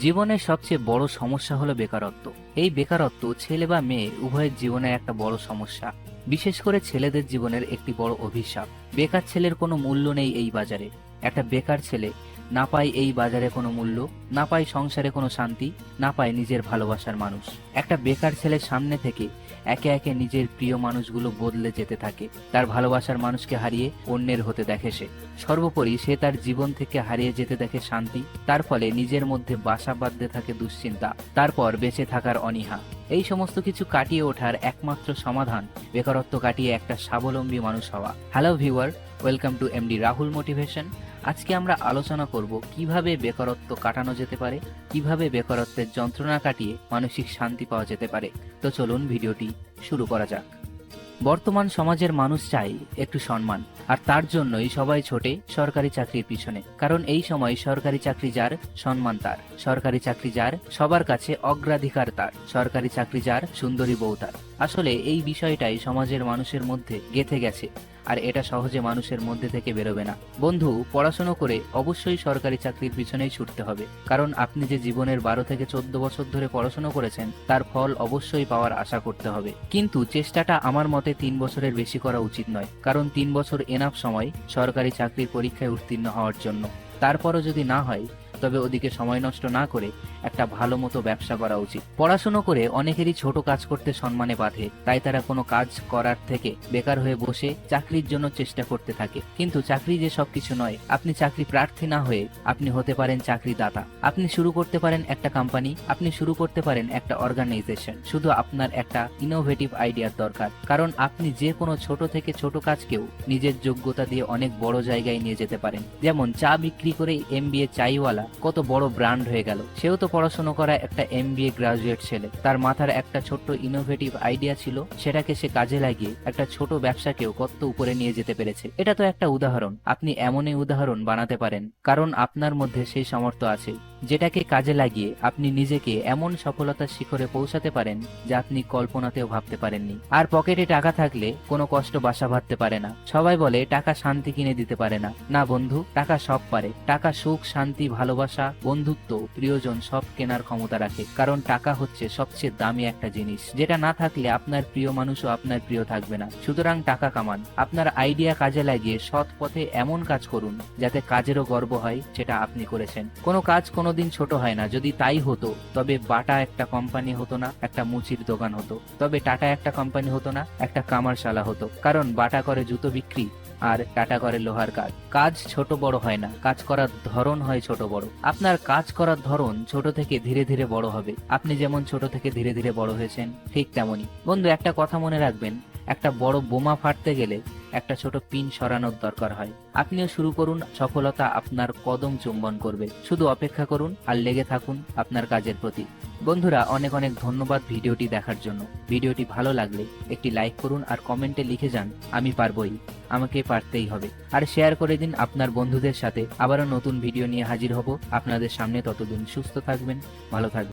জীবনের সবচেয়ে বড় সমস্যা হলো বেকারত্ব। এই বেকারত্ব ছেলে বা মেয়ে উভয়ের জীবনের একটা বড় সমস্যা। বিশেষ করে ছেলেদের জীবনের একটি বড় অভিশাপ। বেকার ছেলের কোনো মূল্য নেই এই বাজারে। একটা বেকার ছেলে না পায় এই বাজারে কোনো মূল্য, না পায় সংসারে কোনো শান্তি, না পায় নিজের ভালোবাসার মানুষ। একটা বেকার ছেলের সামনে থেকে একে একে নিজের প্রিয় মানুষগুলো বদলে যেতে থাকে। তার ভালোবাসার মানুষকে হারিয়ে অন্যের হতে দেখে সে। সর্বোপরি সে তার জীবন থেকে হারিয়ে যেতে দেখে শান্তি, তার ফলে নিজের মধ্যে বাসা বাঁধতে থাকে দুশ্চিন্তা, তারপর বেঁচে থাকার অনীহা। এই সমস্ত কিছু কাটিয়ে ওঠার একমাত্র সমাধান বেকারত্ব কাটিয়ে একটা স্বাবলম্বী মানুষ হওয়া। Hello viewer welcome to MD Rahul motivation আজকে আমরা আলোচনা করব কীভাবে বেকারত্ব কাটানো যেতে পারে, কীভাবে বেকারত্বের যন্ত্রণা কাটিয়ে মানসিক শান্তি পাওয়া যেতে পারে। তো চলুন ভিডিওটি শুরু করা যাক। বর্তমান সমাজের মানুষ চাই একটু সম্মান, আর তার জন্যই সবাই ছোটে সরকারি চাকরির পিছনে। কারণ এই সময় সরকারি চাকরি যার, সম্মান তার। সরকারি চাকরি যার, সবার কাছে অগ্রাধিকার তার। সরকারি চাকরি যার, সুন্দরী বউ তার। আসলে এই বিষয়টাই সমাজের মানুষের মধ্যে গেথে গেছে, আর এটা সহজে মানুষের মধ্যে থেকে বেরোবে না। বন্ধু, পড়াশুনো করে অবশ্যই সরকারি চাকরির পিছনেই ছুটতে হবে, কারণ আপনি যে জীবনের বারো থেকে চোদ্দ বছর ধরে পড়াশুনো করেছেন, তার ফল অবশ্যই পাওয়ার আশা করতে হবে। কিন্তু চেষ্টাটা আমার মতে তিন বছরের বেশি করা উচিত নয়, কারণ তিন বছর এনাফ সময় সরকারি চাকরির পরীক্ষায় উত্তীর্ণ হওয়ার জন্য। তারপরও যদি না হয় তবে ওদিকে সময় নষ্ট না করে একটা ভালো মতো ব্যবসা করা উচিত। পড়াশুনো করে অনেকেরই ছোট কাজ করতে সম্মানে বাঁধে, তাই তারা কোনো কাজ করার থেকে বেকার হয়ে বসে চাকরির জন্য চেষ্টা করতে থাকে। কিন্তু চাকরি যে সবকিছু নয়, আপনি চাকরি প্রার্থী না হয়ে আপনি হতে পারেন চাকরি দাতা আপনি শুরু করতে পারেন একটা কোম্পানি আপনি শুরু করতে পারেন একটা অর্গানাইজেশন শুধু আপনার একটা ইনোভেটিভ আইডিয়ার দরকার। কারণ আপনি যে কোনো ছোট থেকে ছোট কাজকেও নিজের যোগ্যতা দিয়ে অনেক বড় জায়গায় নিয়ে যেতে পারেন। যেমন চা বিক্রি করে এমবিএ চাইওয়ালা কত বড় ব্র্যান্ড হয়ে গেল। সেও তো পড়াশোনা করা একটা এমবিএ গ্রাজুয়েট ছেলে। তার মাথার একটা ছোট্ট ইনোভেটিভ আইডিয়া ছিল, সেটাকে সে কাজে লাগিয়ে একটা ছোট ব্যবসাকেও কত উপরে নিয়ে যেতে পেরেছে। এটা তো একটা উদাহরণ। আপনি এমনই উদাহরণ বানাতে পারেন, কারণ আপনার মধ্যে সেই সামর্থ্য আছে। যেটাকে কাজে লাগিয়ে আপনি নিজেকে এমন সফলতার শিখরে পৌঁছাতে পারেন যা আপনি কল্পনাতেও ভাবতে পারেননি। আর পকেটে টাকা থাকলে কোনো কষ্ট বাসা বাঁধতে পারে না। সবাই বলে, টাকা শান্তি কিনে দিতে পারে না। না বন্ধু, টাকা সব পারে। টাকা সুখ, শান্তি, ভালোবাসা, বন্ধুত্ব, প্রিয়জন সব কেনার ক্ষমতা রাখে। কারণ টাকা হচ্ছে সবচেয়ে দামি একটা জিনিস। যেটা না থাকলে আপনার প্রিয় মানুষও আপনার প্রিয় থাকবে না। সুতরাং টাকা কামান। আপনার আইডিয়া কাজে লাগিয়ে সৎ পথে এমন কাজ করুন যাতে কাজেরও গর্ব হয়, সেটা আপনি করেছেন। কোনো কাজ কোনোদিন ছোট হয় না। যদি তাই হতো, তবে বাটা একটা কোম্পানি হতো না, একটা মুচির দোকান হতো। তবে টাটা একটা কোম্পানি হতো না, একটা কামারশালা হতো। কারণ বাটা করে জুতো বিক্রি আর টাটা করে লোহার কাজ। কাজ ছোট বড় হয় না, কাজ করার ধরন হয় ছোট বড়। আপনার কাজ করার ধরন ছোট থেকে ধীরে ধীরে বড় হবে। আপনি যেমন ছোট থেকে ধীরে ধীরে বড় হয়েছেন, ঠিক তেমনই। বন্ধু, একটা কথা মনে রাখবেন একটা বড় বোমা ফাটতে গেলে একটা ছোট পিন সরানোর দরকার হয়। আপনিও শুরু করুন, সফলতা আপনার কদম চুম্বন করবে। শুধু অপেক্ষা করুন আর লেগে থাকুন আপনার কাজের প্রতি। বন্ধুরা, অনেক অনেক ধন্যবাদ ভিডিওটি দেখার জন্য। ভিডিওটি ভালো লাগলে একটি লাইক করুন আর কমেন্টে লিখে যান, আমি পারবই। আমাকে পারতেই হবে। আর শেয়ার করে দিন আপনার বন্ধুদের সাথে। আবারও নতুন ভিডিও নিয়ে হাজির হব। আপনাদের সামনে ততদিন সুস্থ থাকবেন, ভালো থাকবেন।